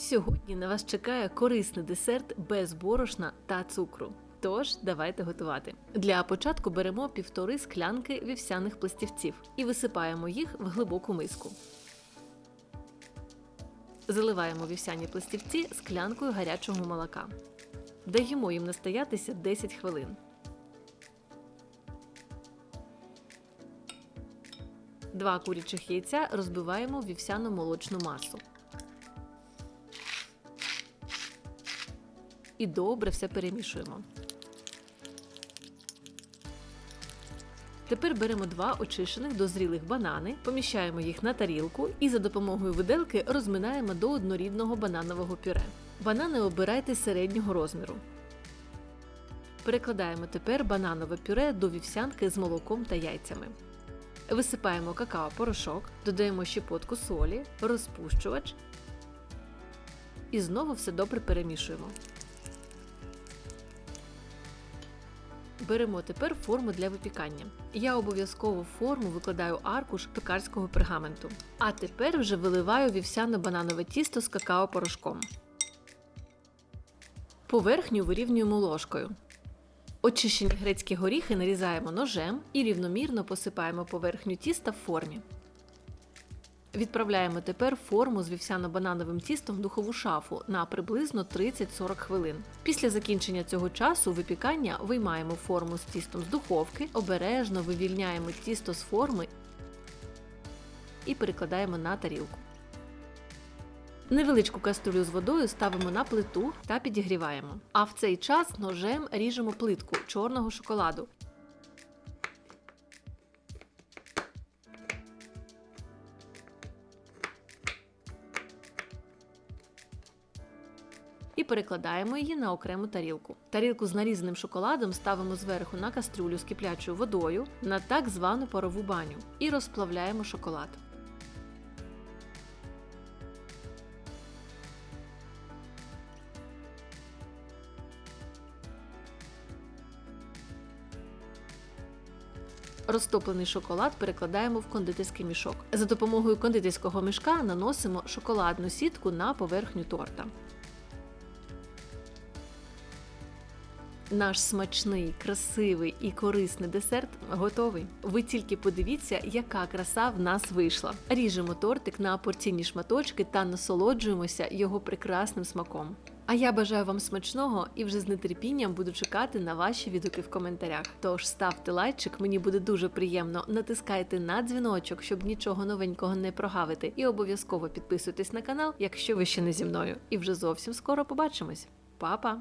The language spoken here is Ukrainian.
Сьогодні на вас чекає корисний десерт без борошна та цукру. Тож давайте готувати. Для початку беремо півтори склянки вівсяних пластівців і висипаємо їх в глибоку миску. Заливаємо вівсяні пластівці склянкою гарячого молока. Даємо їм настоятися 10 хвилин. Два курячих яйця розбиваємо в вівсяну молочну масу. І добре все перемішуємо. Тепер беремо два очищених дозрілих банани, поміщаємо їх на тарілку і за допомогою виделки розминаємо до однорідного бананового пюре. Банани обирайте середнього розміру. Перекладаємо тепер бананове пюре до вівсянки з молоком та яйцями. Висипаємо какао-порошок, додаємо щепотку солі, розпущувач і знову все добре перемішуємо. Беремо тепер форму для випікання. Я обов'язково форму викладаю аркуш пекарського пергаменту. А тепер вже виливаю вівсяно-бананове тісто з какао-порошком. Поверхню вирівнюємо ложкою. Очищені грецькі горіхи нарізаємо ножем і рівномірно посипаємо поверхню тіста в формі. Відправляємо тепер форму з вівсяно-банановим тістом в духову шафу на приблизно 30-40 хвилин. Після закінчення цього часу випікання виймаємо форму з тістом з духовки, обережно вивільняємо тісто з форми і перекладаємо на тарілку. Невеличку каструлю з водою ставимо на плиту та підігріваємо. А в цей час ножем ріжемо плитку чорного шоколаду. І перекладаємо її на окрему тарілку. Тарілку з нарізаним шоколадом ставимо зверху на кастрюлю з киплячою водою на так звану парову баню і розплавляємо шоколад. Розтоплений шоколад перекладаємо в кондитерський мішок. За допомогою кондитерського мішка наносимо шоколадну сітку на поверхню торта. Наш смачний, красивий і корисний десерт готовий. Ви тільки подивіться, яка краса в нас вийшла. Ріжемо тортик на порційні шматочки та насолоджуємося його прекрасним смаком. А я бажаю вам смачного і вже з нетерпінням буду чекати на ваші відгуки в коментарях. Тож ставте лайчик, мені буде дуже приємно. Натискайте на дзвіночок, щоб нічого новенького не прогавити. І обов'язково підписуйтесь на канал, якщо ви ще не зі мною. І вже зовсім скоро побачимось. Па-па!